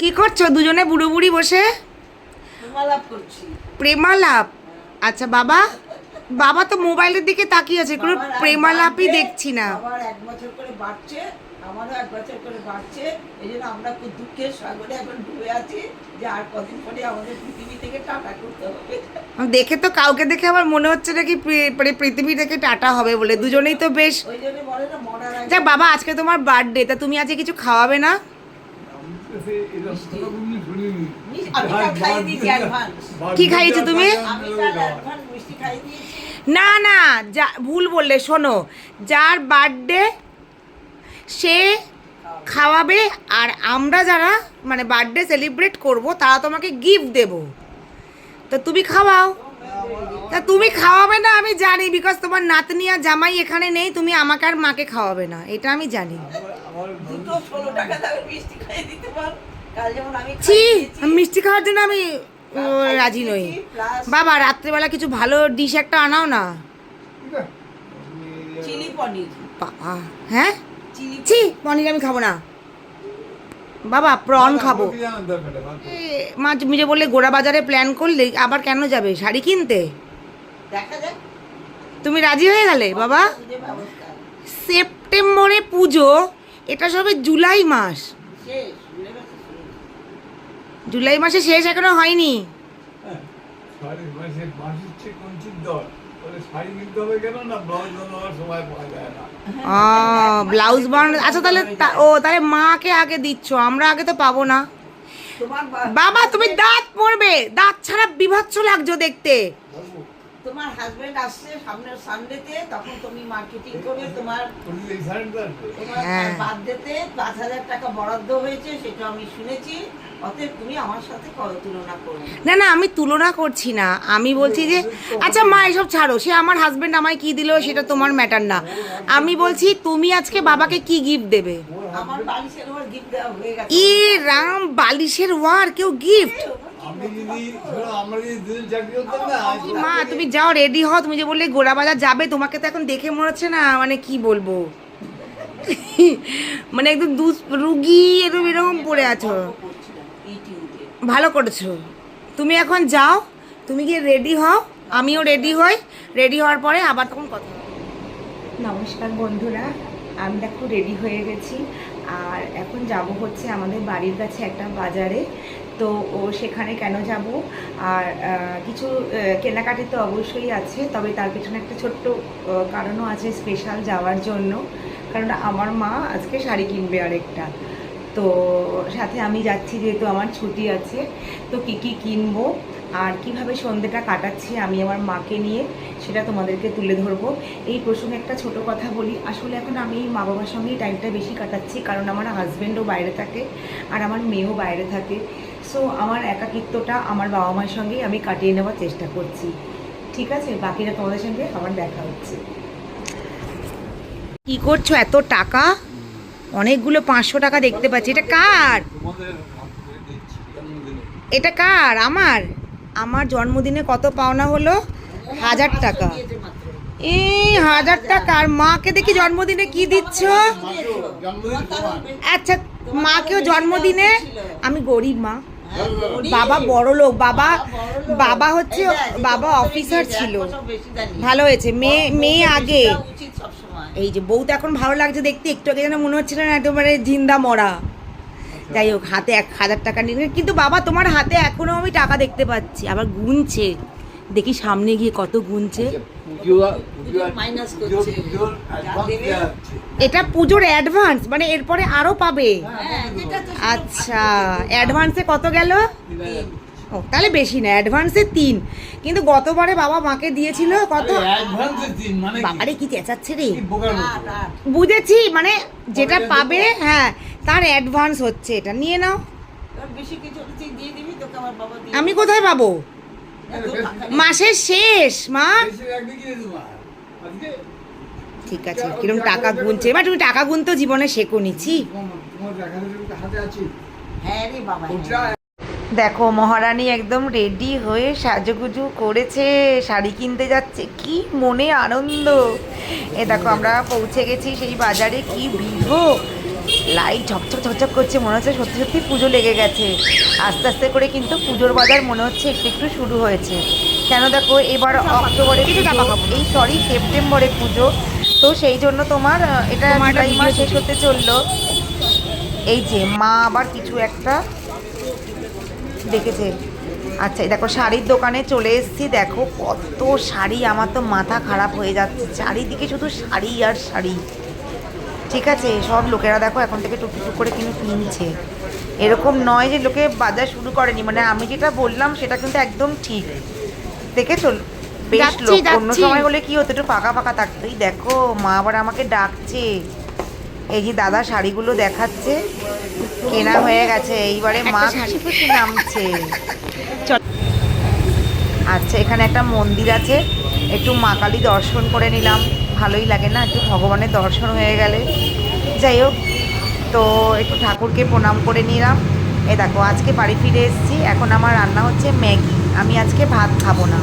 কি করছ? দুজনে বুড়ো বুড়ি বসে? প্রেমালাপ আচ্ছা বাবা? বাবা তো মোবাইলের দিকে তাকিয়ে আছে কোনো প্রেমালাপই দেখছি না। বাবার এক বছর করে বাড়ছে আমারও এক বছর করে বাড়ছে এই জন্য আমরা খুব দুঃখের সাগরে এখন ডুবে আছি যে আর কদিন পরে আমাদের পৃথিবী থেকে টাটা করতে হবে। দেখে তো কাউকে দেখে আমার মনে হচ্ছে নাকি মানে পৃথিবী থেকে টাটা হবে বলে দুজনেই তো বেশ। যাক বাবা আজকে তোমার বার্থডে তা তুমি আজকে কিছু খাওয়াবে না মিষ্টি- আমি কাল খাইয়ে দিয়েছি অ্যাডভান্স কি খাইয়েছো তুমি? না না যা ভুল বললে শোনো। যার বার্থডে সে খাওয়াবে আর আমরা যারা মানে বার্থডে সেলিব্রেট করব তারা তোমাকে গিফট দেব। তো তুমি খাওয়াও। তা তুমি খাওয়াবে না আমি জানি বিকজ তোমার নাতনি আর জামাই এখানে নেই তুমি আমাকে আর মাকে খাওয়াবে না এটা আমি জানি। দুটো ষোলো টাকা দামের মিষ্টি খাইয়ে দিতে পার কাল যেমন আমি ছি মিষ্টি খাওয়ার জন্য আমি রাজি নই। বাবা রাত্রেবেলা কিছু ভালো ডিশ একটা আনাও না। চিলি পনির। বাবা হ্যাঁ? ছি পনির। আমি খাব না। বাবা প্রন খাব। মা তুমি যে বললে গোড়া বাজারে প্ল্যান করলে আবার কেন যাবে? শাড়ি কিনতে? তুমি রাজি হয়ে গেলে বাবা? সেপ্টেম্বরে পুজো। এটা সবে জুলাই মাস। জুলাই মাসে শেষ এখনও হয়নি। ব্লাউজ বানানো আচ্ছা তাহলে তা- ও তাহলে মাকে আগে দিচ্ছ আমরা আগে তো পাবো না। বাবা তুমি দাঁত পড়বে দাঁত ছাড়া বিভৎস লাগছো দেখতে। তোমার হাজবেন্ড আসছে সামনের সানডেতে তখন তুমি মার্কেটিং করবে তোমার তোমার হ্যাঁ। বার্থডেতে পাঁচ হাজার টাকা বরাদ্দ হয়েছে সেটা আমি শুনেছি। অতএব তুমি আমার সাথে তুলনা করো। না না আমি তুলনা করছি না। আমি বলছি যে আচ্ছা মা এসব ছাড়ো। সে আমার হাজবেন্ড আমায় কি দিল সেটা তোমার ম্যাটার না। আমি বলছি তুমি আজকে বাবাকে কি গিফট দেবে? আমার বালিশের ওর গিফট দেওয়া হয়ে গেছে। ই রাম বালিশের ওয়ার কেউ গিফট মা, তুমি যাও রেডি হও। তুমি যে বললে গোড়া বাজার যাবে, তোমাকে তো এখন দেখে মনে হচ্ছে না মানে কি বলব? মানে একদম দুস, রুগী এরকম এরকম পড়ে আছো। ভালো করেছ। তুমি এখন যাও, তুমি গিয়ে রেডি হও, আমিও রেডি হই। রেডি হওয়ার পরে আবার তখন কথা নমস্কার বন্ধুরা, আমি দেখো রেডি হয়ে গেছি। আর এখন যাব হচ্ছে আমাদের বাড়ির কাছে একটা বাজারে। তো ও সেখানে কেন যাব? আর কিছু কেনাকাটি তো অবশ্যই আছে, তবে তার পেছনে একটা ছোট্ট কারণও আছে স্পেশাল যাওয়ার জন্য। কারণ আমার মা আজকে শাড়ি কিনবে আরেকটা। তো সাথে আমি যাচ্ছি যেহেতু আমার ছুটি আছে, তো কী কী কিনবো? আর কীভাবে সন্ধেটা কাটাচ্ছি আমি আমার মাকে নিয়ে, সেটা তোমাদেরকে তুলে ধরবো। এই প্রসঙ্গে একটা ছোট কথা বলি, আসলে এখন আমি মা বাবার সঙ্গেই টাইমটা বেশি কাটাচ্ছি, কারণ আমার হাজব্যান্ডও বাইরে থাকে, আর আমার মেয়েও বাইরে থাকে। সো আমার একাকিত্বটা আমার বাবা মায়ের সঙ্গেই আমি কাটিয়ে নেওয়ার চেষ্টা করছি। ঠিক আছে? বাকিটা তোমাদের সঙ্গে আবার দেখা হচ্ছে। কি করছ? এত টাকা? অনেকগুলো পাঁচশো টাকা দেখতে পাচ্ছি। এটা কার? এটা কার? আমার? আমার জন্মদিনে কত পাওনা হলো? হাজার টাকা। এই হাজার টাকা। আর মাকে দেখি জন্মদিনে কি দিচ্ছ? আচ্ছা মাকেও জন্মদিনে? আমি গরিব মা। বাবা বড় লোক, বাবা বাবা হচ্ছে বাবা অফিসার ছিল। ভালো হয়েছে। মেয়ে মেয়ে আগে। এই যে বউ তো এখন ভালো লাগছে দেখতে, একটু আগে যেন মনে হচ্ছিল না একেবারে জিন্দা মরা। যাই হোক, হাতে এক হাজার টাকা নিয়ে কিন্তু বাবা, তোমার হাতে এখনও আমি টাকা দেখতে পাচ্ছি। আবার গুনছে। দেখি সামনে গিয়ে কত গুনছে। এটা পুজোর অ্যাডভান্স মানে এরপরে আরও পাবে। হ্যাঁ, শুধু আচ্ছা অ্যাডভান্সে কত গেল? ও তাহলে বেশি না অ্যাডভান্সে তিন। কিন্তু গতবারে বাবা মাকে দিয়েছিল কত? মানে বাবারে কি চেঁচাচ্ছে রে। বুঝেছি মানে যেটা পাবে হ্যাঁ তার অ্যাডভান্স হচ্ছে এটা নিয়ে নাও। আমি কোথায় পাবো। মাসের শেষ মা। ঠিক আছে কিরম টাকা গুনছে। এবার তুমি টাকা গুনতেও জীবনে শেখো নিচ্ছি আছে হ্যাঁ হ্যাঁ। দেখো মহারানী একদম রেডি হয়ে সাজুগুজু করেছে শাড়ি কিনতে যাচ্ছে। কি মনে আনন্দ। এ দেখো আমরা পৌঁছে গেছি সেই বাজারে কি ভিড় লাইট ঝকঝক ঝকঝক করছে মনে হচ্ছে সত্যি সত্যি পুজো লেগে গেছে। আস্তে আস্তে করে কিন্তু পুজোর বাজার মনে হচ্ছে একটু একটু শুরু হয়েছে। কেন দেখো এবার অক্টোবরে এই সরি সেপ্টেম্বরে পুজো। তো সেই জন্য তোমার এটা জুলাই মাস শেষ হতে চলল। এই যে মা আবার কিছু একটা দেখেছে। আচ্ছা এই দেখো শাড়ির দোকানে চলে এসেছি। দেখো কত শাড়ি আমার তো মাথা খারাপ হয়ে যাচ্ছে। চারিদিকে শুধু শাড়ি আর শাড়ি। ঠিক আছে সব লোকেরা দেখো এখন থেকে টুকটুক করে কিনে কিনছে। এরকম নয় যে লোকে বাজার শুরু করেনি মানে আমি যেটা বললাম সেটা কিন্তু একদম ঠিক। দেখেছ? বেশ লোক অন্য সময় হলে কি হতো একটু ফাঁকা ফাঁকা থাকতো। এই দেখো মা আবার আমাকে ডাকছে। এই যে দাদা শাড়িগুলো দেখাচ্ছে কেনা হয়ে গেছে। এইবারে মা। খুশি খুশি নামছে। আচ্ছা এখানে একটা মন্দির আছে। একটু মা কালী দর্শন করে নিলাম। ভালোই লাগে না, একটু ভগবানের দর্শন হয়ে গেলে। যাই হোক, তো একটু ঠাকুরকে প্রণাম করে নিলাম। এ দেখো, আজকে বাড়ি ফিরে এসেছি। এখন আমার রান্না হচ্ছে ম্যাগি। আমি আজকে ভাত খাব না।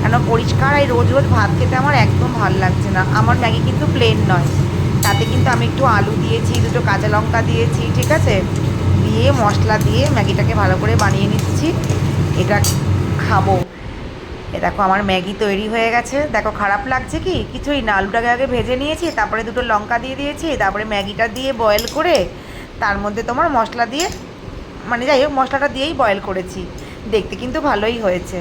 কেন, পরিষ্কার এই রোজ রোজ ভাত খেতে আমার একদম ভালো লাগছে না। আমার ম্যাগি কিন্তু প্লেন নয়। তাতে কিন্তু আমি একটু আলু দিয়েছি, দুটো কাঁচা লঙ্কা দিয়েছি, ঠিক আছে? দিয়ে মশলা দিয়ে ম্যাগিটাকে ভালো করে বানিয়ে নিচ্ছি। এটা খাব। এ দেখো আমার ম্যাগি তৈরি হয়ে গেছে। দেখো খারাপ লাগছে কি? কিছুই না। আলুটাকে আগে ভেজে নিয়েছি, তারপরে দুটো লঙ্কা দিয়ে দিয়েছি, তারপরে ম্যাগিটা দিয়ে বয়েল করে তার মধ্যে তোমার মশলা দিয়ে মানে যাই হোক, মশলাটা দিয়েই বয়েল করেছি। দেখতে কিন্তু ভালোই হয়েছে।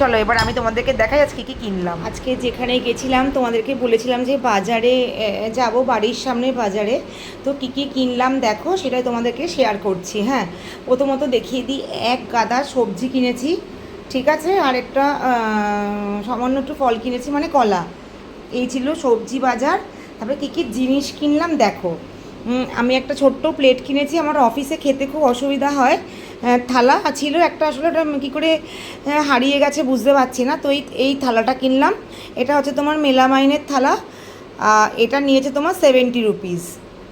চলো এবার আমি তোমাদেরকে দেখাই আজকে কি কিনলাম। আজকে যেখানে গেছিলাম, তোমাদেরকে বলেছিলাম যে বাজারে যাব বাড়ির সামনে বাজারে। তো কি কি কিনলাম দেখো, সেটাই তোমাদেরকে শেয়ার করছি হ্যাঁ। প্রথমত দেখিয়ে দিই, এক গাদা সবজি কিনেছি। ঠিক আছে আর একটা সামান্য একটু ফল কিনেছি মানে কলা। এই ছিল সবজি বাজার। তারপরে কী কী জিনিস কিনলাম দেখো। আমি একটা ছোট্ট প্লেট কিনেছি, আমার অফিসে খেতে খুব অসুবিধা হয়। থালা ছিল একটা, আসলে ওটা কী করে হারিয়ে গেছে বুঝতে পারছি না। তো এই এই থালাটা কিনলাম। এটা হচ্ছে তোমার মেলামাইনের থালা এটা নিয়েছে তোমার সেভেন্টি রুপিস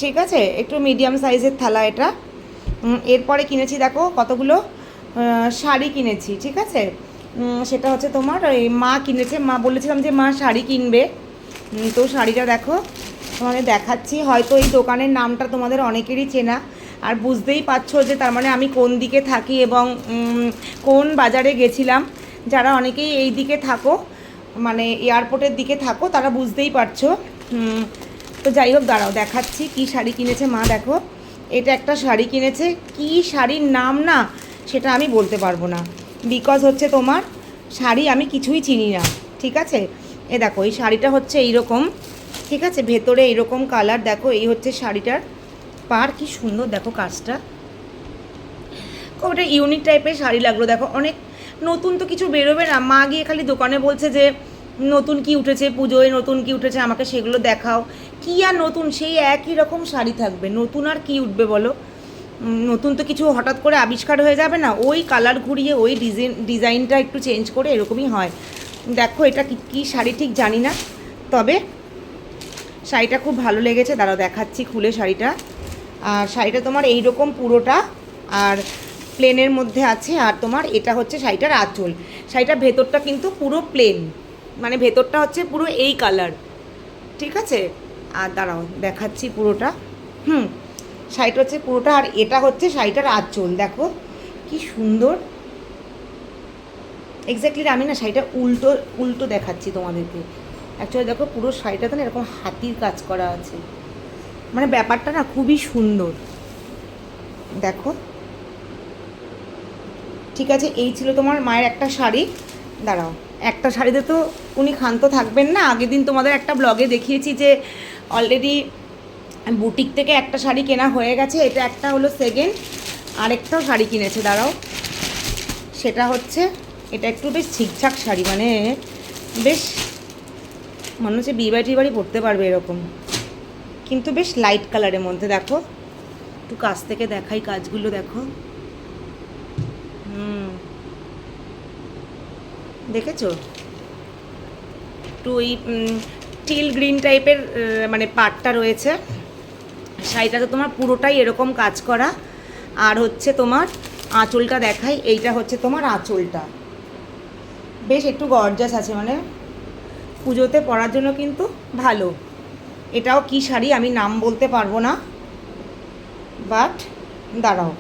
ঠিক আছে? একটু মিডিয়াম সাইজের থালা এটা। এরপরে কিনেছি দেখো কতগুলো? শাড়ি কিনেছি, ঠিক আছে? সেটা হচ্ছে তোমার এই মা কিনেছে, মা বলেছিলাম যে মা শাড়ি কিনবে। তো শাড়িটা দেখো তোমাদের দেখাচ্ছি, হয়তো এই দোকানের নামটা তোমাদের অনেকেরই চেনা। আর বুঝতেই পারছ যে তার মানে আমি কোন দিকে থাকি এবং কোন বাজারে গেছিলাম। যারা অনেকেই এই দিকে থাকো মানে এয়ারপোর্টের দিকে থাকো, তারা বুঝতেই পারছ। তো যাই হোক, দাঁড়াও, দেখাচ্ছি কি শাড়ি কিনেছে মা, দেখো। এটা একটা শাড়ি কিনেছে। কি শাড়ির নাম না? সেটা আমি বলতে পারব না। বিকজ হচ্ছে তোমার শাড়ি আমি কিছুই চিনি না, ঠিক আছে? এ দেখো, এই শাড়িটা হচ্ছে এইরকম, ঠিক আছে? ভেতরে এইরকম কালার দেখো, এই হচ্ছে শাড়িটার পার, কি সুন্দর, দেখো কাজটা। একটা ইউনিক টাইপের শাড়ি লাগল, দেখো, অনেক নতুন তো কিছু বেরোবে না। মা গিয়ে খালি দোকানে বলছে যে, নতুন কি উঠেছে পুজোয়, নতুন কি উঠেছে, আমাকে সেগুলো দেখাও। কি আর নতুন? সেই একই রকম শাড়ি থাকবে, নতুন আর কি উঠবে বলো? নতুন তো কিছু হঠাৎ করে আবিষ্কার হয়ে যাবে না। ওই কালার ঘুরিয়ে, ওই ডিজাইন ডিজাইনটা একটু চেঞ্জ করে এরকমই হয়। দেখো এটা কি, কী শাড়ি ঠিক জানি না, তবে শাড়িটা খুব ভালো লেগেছে। দাঁড়াও, দেখাচ্ছি খুলে শাড়িটা। আর শাড়িটা তোমার এই রকম পুরোটা, আর প্লেনের মধ্যে আছে, আর তোমার এটা হচ্ছে শাড়িটার আঁচল। শাড়িটার ভেতরটা কিন্তু পুরো প্লেন মানে ভেতরটা হচ্ছে পুরো এই কালার ঠিক আছে? আর দাঁড়াও, দেখাচ্ছি পুরোটা। হুম শাড়িটা হচ্ছে পুরোটা, আর এটা হচ্ছে শাড়িটার আঁচল, দেখো। কি সুন্দর। এক্স্যাক্টলি আমি না শাড়িটা উল্টো উল্টো দেখাচ্ছি তোমাদেরকে। অ্যাকচুয়ালি দেখো, পুরো শাড়িটাতে না এরকম হাতির কাজ করা আছে। মানে ব্যাপারটা না খুবই সুন্দর। দেখো। ঠিক আছে, এই ছিল তোমার মায়ের একটা শাড়ি। দাঁড়াও, একটা শাড়িতে তো উনি ক্ষান্ত থাকবেন না। আগের দিন তোমাদের একটা ব্লগে দেখিয়েছি যে অলরেডি বুটিক থেকে একটা শাড়ি কেনা হয়ে গেছে। এটা একটা হলো সেকেন্ড আরেকটাও শাড়ি কিনেছে, দাঁড়াও। সেটা হচ্ছে, এটা একটু বেশ ঝিকঝাক শাড়ি মানে বেশ, মনে হচ্ছে বিয়ে বাড়ি বাড়ি পরতে পারবে এরকম। কিন্তু বেশ লাইট কালারের মধ্যে, দেখো। একটু কাছ থেকে দেখাই কাজগুলো, দেখো। হুম। দেখেছ? একটু ওই টিল গ্রিন টাইপের মানে পাটটা রয়েছে। শাড়িটাতে তোমার পুরোটাই এরকম কাজ করা। আর হচ্ছে তোমার আঁচলটা দেখাই, এইটা হচ্ছে তোমার আঁচলটা। বেশ একটু গর্জাস আছে মানে পুজোতে পরার জন্য কিন্তু ভালো। এটাও কি শাড়ি আমি নাম বলতে পারব না বাট দাঁড়াও,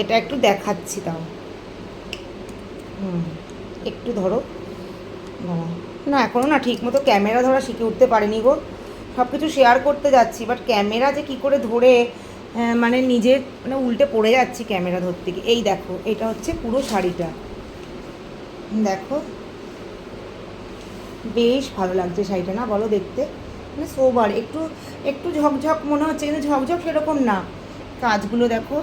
এটা একটু দেখাচ্ছি তাও। হুম, একটু ধরো। দাঁড়াও। না এখনও না ঠিক মতো ক্যামেরা ধরা শিখে উঠতে পারিনি গো। সব কিছু শেয়ার করতে যাচ্ছি বাট ক্যামেরা যে কি করে ধরে মানে নিজের মানে উল্টে পড়ে যাচ্ছি ক্যামেরা ধরতে গিয়ে। এই দেখো, এটা হচ্ছে পুরো শাড়িটা। দেখো, বেশ ভালো লাগছে শাড়িটা, না বলো দেখতে? মানে সোবার একটু একটু ঝকঝক মনে হচ্ছে, কিন্তু ঝকঝক সেরকম না। কাজগুলো দেখো।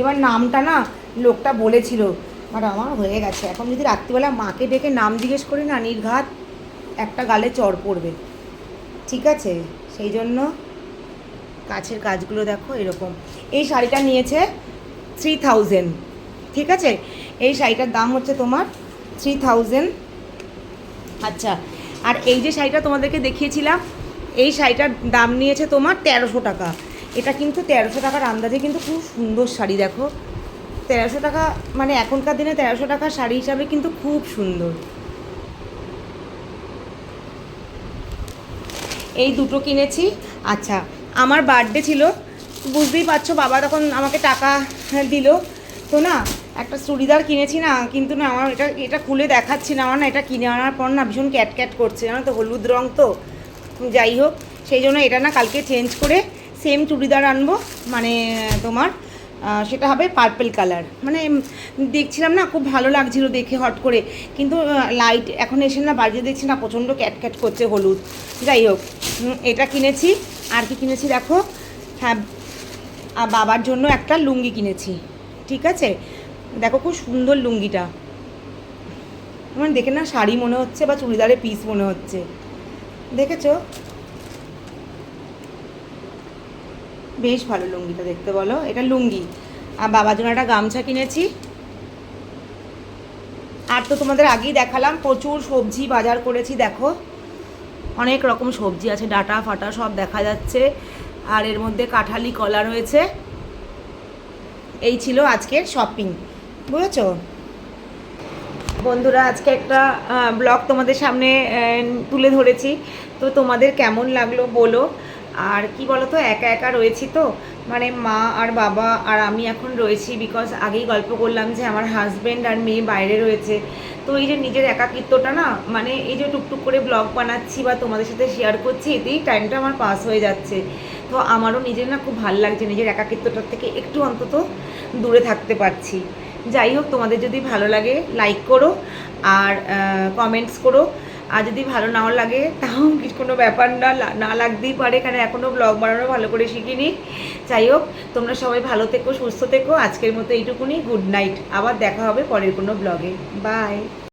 এবার নামটা না, লোকটা বলেছিল আর আমার হয়ে গেছে। এখন যদি রাত্রিবেলা মাকে ডেকে নাম জিজ্ঞেস করি, না, নির্ঘাত একটা গালে চড় পড়বে। ঠিক আছে? সেই জন্য কাছের কাজগুলো দেখো এরকম। এই শাড়িটা নিয়েছে থ্রি থাউজেন্ড ঠিক আছে? এই শাড়িটার দাম হচ্ছে তোমার থ্রি থাউজেন্ড আচ্ছা আর এই যে শাড়িটা তোমাদেরকে দেখিয়েছিলাম, এই শাড়িটার দাম নিয়েছে তোমার তেরোশো টাকা। এটা কিন্তু তেরোশো টাকার আন্দাজে কিন্তু খুব সুন্দর শাড়ি, দেখো। তেরোশো টাকা মানে এখনকার দিনে তেরোশো টাকার শাড়ি হিসাবে কিন্তু খুব সুন্দর। এই দুটো কিনেছি। আচ্ছা আমার বার্থডে ছিল, বুঝতেই পারছ, বাবা তখন আমাকে টাকা দিল। তো না, একটা চুড়িদার কিনেছি না, কিন্তু না আমার এটা এটা খুলে দেখাচ্ছি না, আমার না এটা কিনে আনার পর না ভীষণ ক্যাট ক্যাট করছে, জানো তো, হলুদ রং তো। যাই হোক, সেই জন্য এটা না কালকে চেঞ্জ করে সেম চুড়িদার আনব মানে তোমার সেটা হবে পার্পেল কালার মানে দেখছিলাম না, খুব ভালো লাগছিল দেখে হট করে। কিন্তু লাইট এখন এসে না বাড়িতে দেখছি না, প্রচণ্ড ক্যাট ক্যাট করছে হলুদ। যাই হোক এটা কিনেছি। আর কি কিনেছি দেখো? হ্যাঁ বাবার জন্য একটা লুঙ্গি কিনেছি। ঠিক আছে? দেখো খুব সুন্দর লুঙ্গিটা। আমার দেখে না শাড়ি মনে হচ্ছে বা চুড়িদারের পিস মনে হচ্ছে। দেখেছ? বেশ ভালো লুঙ্গিটা দেখতে বলো। এটা লুঙ্গি। আর বাবার জন্য একটা গামছা কিনেছি। আর তো তোমাদের আগেই দেখালাম, প্রচুর সবজি বাজার করেছি, দেখো। অনেক রকম সবজি আছে, ডাটা, ফাটা সব দেখা যাচ্ছে। আর এর মধ্যে কাঁঠালি, কলা রয়েছে। এই ছিল আজকের শপিং বুঝেছ? বন্ধুরা, আজকে একটা ব্লগ তোমাদের সামনে তুলে ধরেছি। তো তোমাদের কেমন লাগল বলো। আর কি বলো তো একা একা রয়েছি তো। মানে মা আর বাবা আর আমি এখন রয়েছি বিকজ আগেই গল্প করলাম যে আমার হাজব্যান্ড আর মেয়ে বাইরে রয়েছে। তো এই যে নিজের একাকিত্বটা না মানে এই যে টুকটুক করে ব্লগ বানাচ্ছি বা তোমাদের সাথে শেয়ার করছি, এতেই টাইমটা আমার পাস হয়ে যাচ্ছে। তো আমারও নিজের না খুব ভালো লাগছে নিজের একাকিত্বটার থেকে একটু অন্তত দূরে থাকতে পারছি। যাই হোক, তোমাদের যদি ভালো লাগে লাইক করো আর কমেন্টস করো। আর যদি ভালো নাও লাগে, তাও কিছু কোনো ব্যাপার না না লাগতেই পারে। কারণ এখনও ব্লগ বানানো ভালো করে শিখিনি। যাই হোক, তোমরা সবাই ভালো থেকো, সুস্থ থেকো। আজকের মতো এইটুকুনি। গুড নাইট আবার দেখা হবে পরের কোনো ব্লগে বাই